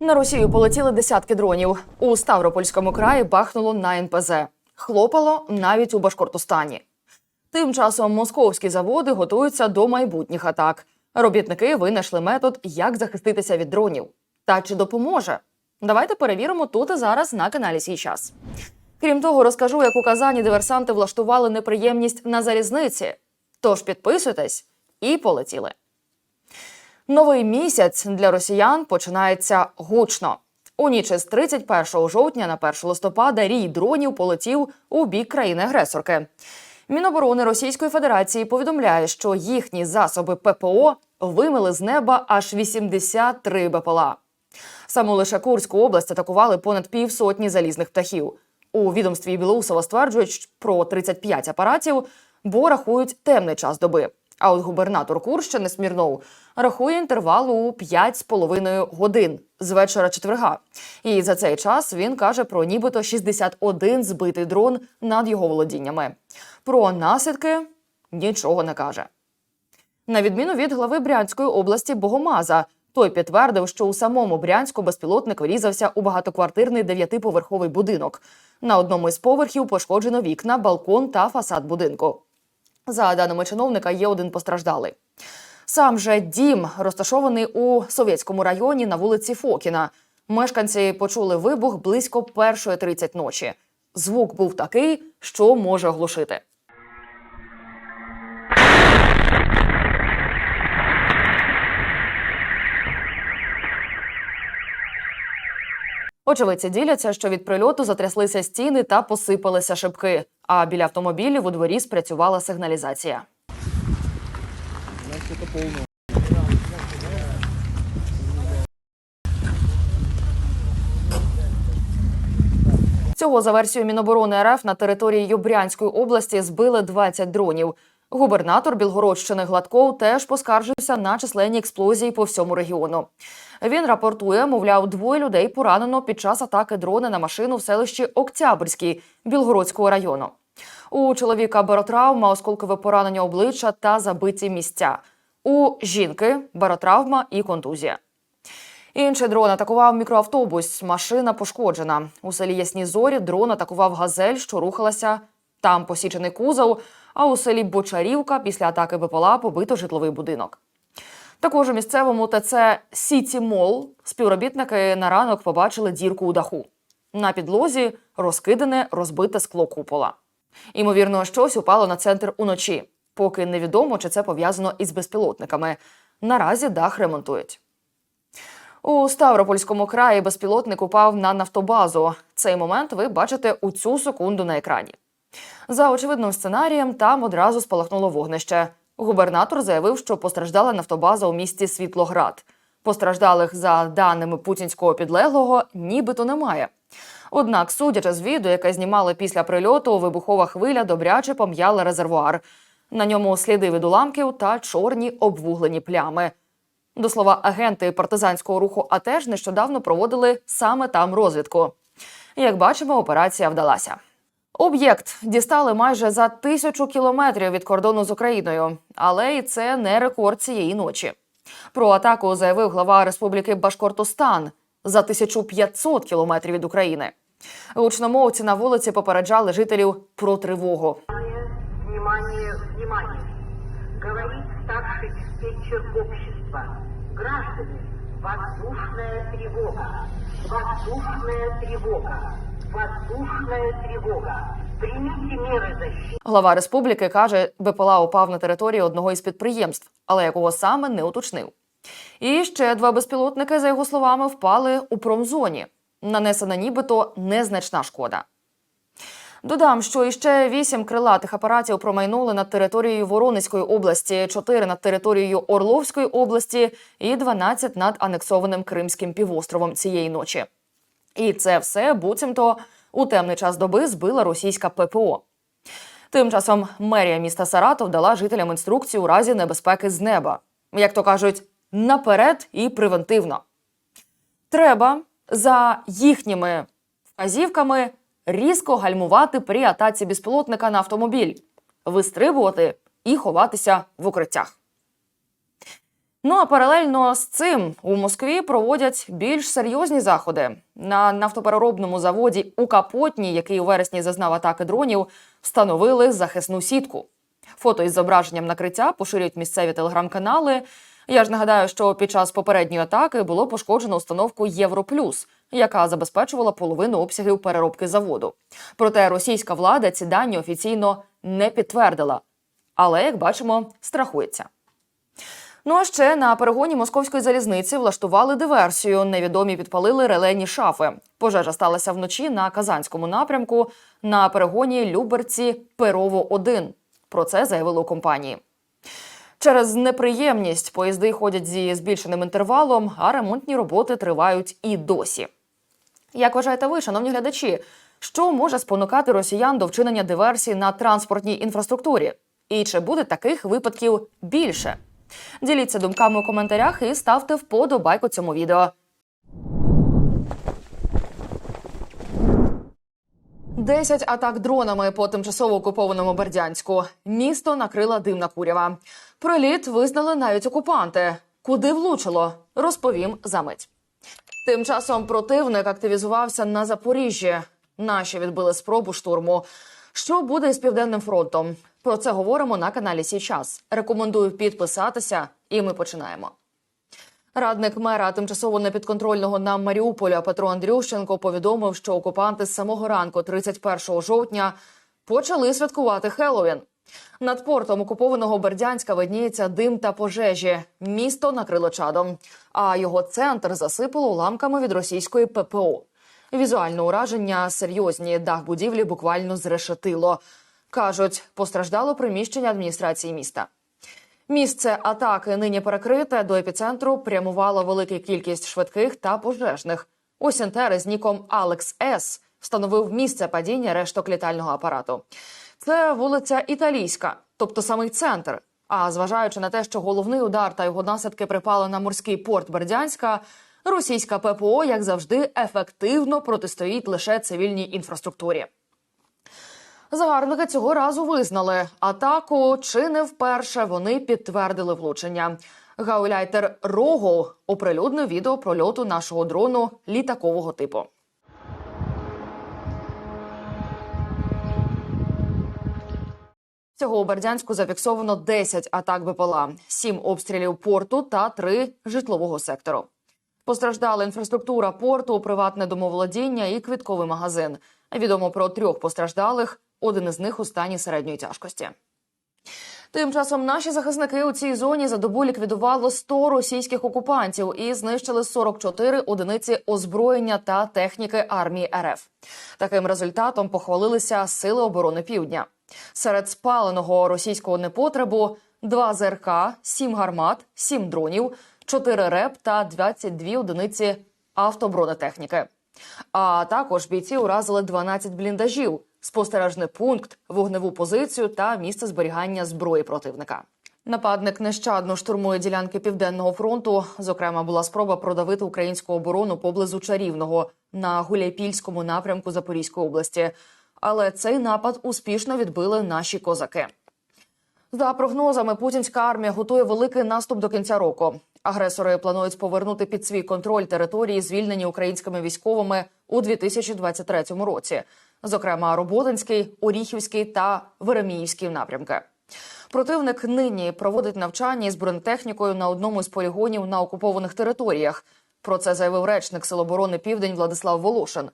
На Росію полетіли десятки дронів. У Ставропольському краї бахнуло на НПЗ. Хлопало навіть у Башкортостані. Тим часом московські заводи готуються до майбутніх атак. Робітники винайшли метод, як захиститися від дронів. Та чи допоможе? Давайте перевіримо тут і зараз на каналі «Сій час. Крім того, розкажу, як у Казані диверсанти влаштували неприємність на залізниці. Тож підписуйтесь і полетіли. Новий місяць для росіян починається гучно. У ніч із 31 жовтня на 1 листопада рій дронів полетів у бік країни-агресорки. Міноборони Російської Федерації повідомляє, що їхні засоби ППО вимили з неба аж 83 БПЛА. Саме лише Курську область атакували понад півсотні залізних птахів. У відомстві Білоусова стверджують про 35 апаратів, бо рахують темний час доби. А от губернатор Курщини Смірнов рахує інтервал у 5,5 годин з вечора четверга. І за цей час він каже про нібито 61 збитий дрон над його володіннями. Про наслідки нічого не каже. На відміну від глави Брянської області Богомаза, той підтвердив, що у самому Брянську безпілотник врізався у багатоквартирний дев'ятиповерховий будинок. На одному із поверхів пошкоджено вікна, балкон та фасад будинку. За даними чиновника, є один постраждалий. Сам же дім розташований у совєтському районі на вулиці Фокіна. Мешканці почули вибух близько 1.30 ночі. Звук був такий, що може оглушити. Очевидці діляться, що від прильоту затряслися стіни та посипалися шибки. А біля автомобілів у дворі спрацювала сигналізація. Цього за версією Міноборони РФ на території Юбрянської області збили 20 дронів. Губернатор Білгородщини Гладков теж поскаржився на численні експлозії по всьому регіону. Він рапортує, мовляв, двоє людей поранено під час атаки дрони на машину в селищі Октябрьській Білгородського району. У чоловіка баротравма, осколкове поранення обличчя та забиті місця. У жінки баротравма і контузія. Інший дрон атакував мікроавтобус. Машина пошкоджена. У селі Ясні Зорі дрон атакував газель, що рухалася. Там посічений кузов. А у селі Бочарівка після атаки БПЛА побито житловий будинок. Також у місцевому ТЦ Сіті Мол співробітники на ранок побачили дірку у даху. На підлозі розкидане розбите скло купола. Імовірно, щось упало на центр уночі. Поки невідомо, чи це пов'язано із безпілотниками. Наразі дах ремонтують. У Ставропольському краї безпілотник упав на нафтобазу. Цей момент ви бачите у цю секунду на екрані. За очевидним сценарієм, там одразу спалахнуло вогнище. Губернатор заявив, що постраждала нафтобаза у місті Світлоград. Постраждалих, за даними путінського підлеглого, нібито немає. Однак, судячи з відео, яке знімали після прильоту, вибухова хвиля добряче пом'яла резервуар. На ньому сліди від уламків та чорні обвуглені плями. До слова, агенти партизанського руху АТЕЖ нещодавно проводили саме там розвідку. Як бачимо, операція вдалася. Об'єкт дістали майже за тисячу кілометрів від кордону з Україною, але і це не рекорд цієї ночі. Про атаку заявив глава Республіки Башкортостан за 1500 кілометрів від України. Гучномовці на вулиці попереджали жителів про тривогу. Граждане, воздушная тревога. Воздушная тревога. Воздушная тревога. Примите меры защиты. Глава республіки каже, БПЛА упав на території одного із підприємств, але якого саме не уточнив. І ще два безпілотники, за його словами, впали у промзоні. Нанесена нібито незначна шкода. Додам, що іще вісім крилатих апаратів промайнули над територією Воронезької області, чотири над територією Орловської області і 12 над анексованим Кримським півостровом цієї ночі. І це все буцімто у темний час доби збила російська ППО. Тим часом мерія міста Саратов дала жителям інструкцію у разі небезпеки з неба. Як то кажуть, наперед і превентивно. Треба за їхніми вказівками різко гальмувати при атаці безпілотника на автомобіль, вистрибувати і ховатися в укриттях. Ну а паралельно з цим у Москві проводять більш серйозні заходи. На нафтопереробному заводі у Капотні, який у вересні зазнав атаки дронів, встановили захисну сітку. Фото із зображенням накриття поширюють місцеві телеграм-канали. Я ж нагадаю, що під час попередньої атаки було пошкоджено установку Європлюс, яка забезпечувала половину обсягів переробки заводу. Проте російська влада ці дані офіційно не підтвердила. Але, як бачимо, страхується. Ну а ще на перегоні московської залізниці влаштували диверсію. Невідомі підпалили релейні шафи. Пожежа сталася вночі на казанському напрямку на перегоні Люберці Перово 1 Про це заявили у компанії. Через неприємність поїзди ходять зі збільшеним інтервалом, а ремонтні роботи тривають і досі. Як вважаєте ви, шановні глядачі, що може спонукати росіян до вчинення диверсій на транспортній інфраструктурі? І чи буде таких випадків більше? Діліться думками у коментарях і ставте вподобайку цьому відео. Десять атак дронами по тимчасово окупованому Бердянську. Місто накрила димна курява. Приліт визнали навіть окупанти. Куди влучило? Розповім за мить. Тим часом противник активізувався на Запоріжжі. Наші відбили спробу штурму. Що буде з південним фронтом? Про це говоримо на каналі Січас. Рекомендую підписатися, і ми починаємо. Радник мера тимчасово непідконтрольного нам Маріуполя Петро Андрющенко повідомив, що окупанти з самого ранку, 31 жовтня, почали святкувати Хеллоуін. Над портом окупованого Бердянська видніється дим та пожежі. Місто накрило чадом, а його центр засипало уламками від російської ППО. Візуальне ураження серйозні дах будівлі буквально зрешетило. Кажуть, постраждало приміщення адміністрації міста. Місце атаки нині перекрите. До епіцентру прямувала велика кількість швидких та пожежних. Осінтери з ніком Алекс С встановив місце падіння решток літального апарату. Це вулиця Італійська, тобто самий центр. А зважаючи на те, що головний удар та його наслідки припали на морський порт Бердянська, російська ППО, як завжди, ефективно протистоїть лише цивільній інфраструктурі. Загарбники цього разу визнали атаку, чи не вперше вони підтвердили влучення. Гауляйтер Рого оприлюднив відео прольоту нашого дрону літакового типу. Всього у Бердянську зафіксовано 10 атак БПЛА, 7 обстрілів порту та 3 житлового сектору. Постраждала інфраструктура порту, приватне домоволодіння і квітковий магазин. Відомо про трьох постраждалих, один із них у стані середньої тяжкості. Тим часом наші захисники у цій зоні за добу ліквідували 100 російських окупантів і знищили 44 одиниці озброєння та техніки армії РФ. Таким результатом похвалилися Сили оборони Півдня. Серед спаленого російського непотребу 2 ЗРК, 7 гармат, 7 дронів, 4 РЕП та 22 одиниці автобронетехніки. А також бійці уразили 12 бліндажів, спостережний пункт, вогневу позицію та місце зберігання зброї противника. Нападник нещадно штурмує ділянки південного фронту. Зокрема, була спроба продавити українську оборону поблизу чарівного на Гуляйпільському напрямку Запорізької області. Але цей напад успішно відбили наші козаки. За прогнозами, путінська армія готує великий наступ до кінця року. Агресори планують повернути під свій контроль території, звільнені українськими військовими у 2023 році, зокрема Роботинський, Оріхівський та Вереміївський напрямки. Противник нині проводить навчання із бронетехнікою на одному з полігонів на окупованих територіях. Про це заявив речник Сил оборони Південь Владислав Волошин.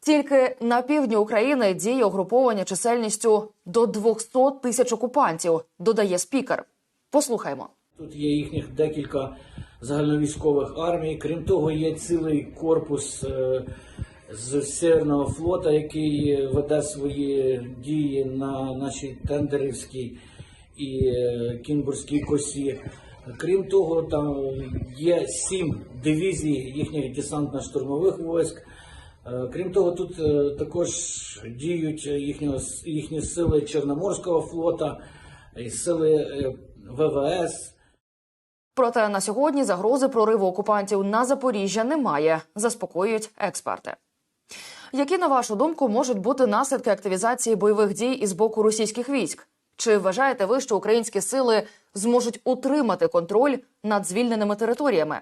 Тільки на півдні України діє угруповання чисельністю до 200 тисяч окупантів, додає спікер. Послухаймо. Тут є їхніх декілька загальновійськових армій. Крім того, є цілий корпус е, з Северного флота, який веде свої дії на нашій Тендерівській і е, Кінбурзькій косі. Крім того, там є сім дивізій їхніх десантно-штурмових військ. Е, Крім того, тут е, також діють їхні, їхні сили Чорноморського флота, сили е, ВВС. Проте на сьогодні загрози прориву окупантів на Запоріжжя немає, заспокоюють експерти. Які на вашу думку можуть бути наслідки активізації бойових дій із боку російських військ? Чи вважаєте ви, що українські сили зможуть утримати контроль над звільненими територіями?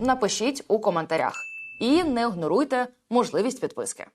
Напишіть у коментарях і не ігноруйте можливість підписки.